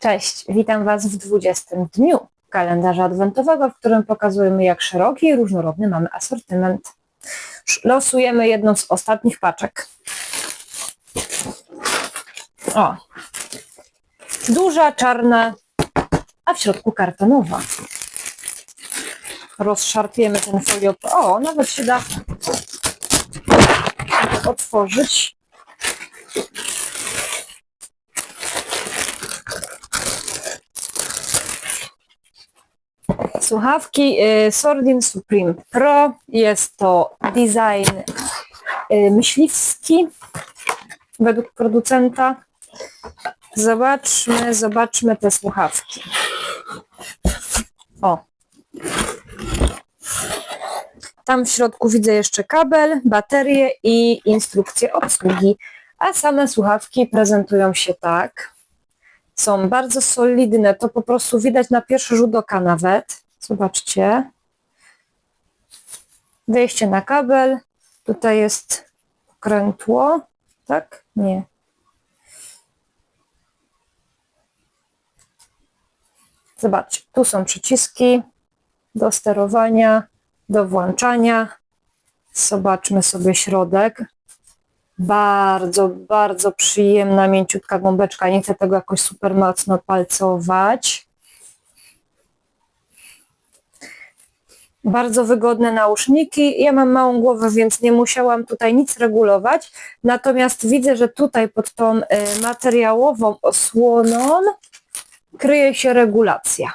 Cześć, witam Was w 20 dniu kalendarza adwentowego, w którym pokazujemy, jak szeroki i różnorodny mamy asortyment. Losujemy jedną z ostatnich paczek. O, duża, czarna, a w środku kartonowa. Rozszarpiemy ten foliopor. O, nawet się da otworzyć. Słuchawki y, Sordin Supreme Pro. Jest to design y, myśliwski według producenta. Zobaczmy, zobaczmy te słuchawki. O. Tam w środku widzę jeszcze kabel, baterię i instrukcję obsługi. A same słuchawki prezentują się tak. Są bardzo solidne, to po prostu widać na pierwszy rzut oka nawet. Zobaczcie. Wejście na kabel. Tutaj jest krętło. Tak? Nie. Zobaczcie, tu są przyciski do sterowania, do włączania. Zobaczmy sobie środek. Bardzo, bardzo przyjemna, mięciutka gąbeczka. Nie chcę tego jakoś super mocno palcować. Bardzo wygodne nauszniki. Ja mam małą głowę, więc nie musiałam tutaj nic regulować. Natomiast widzę, że tutaj pod tą y, materiałową osłoną kryje się regulacja.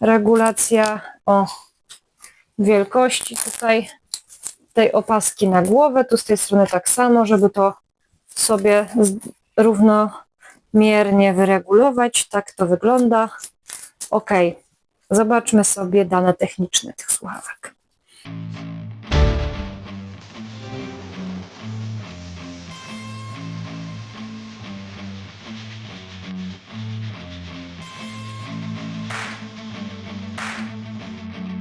Regulacja o wielkości tutaj tej opaski na głowę, tu z tej strony tak samo, żeby to sobie równomiernie wyregulować. Tak to wygląda. Ok, zobaczmy sobie dane techniczne tych słuchawek.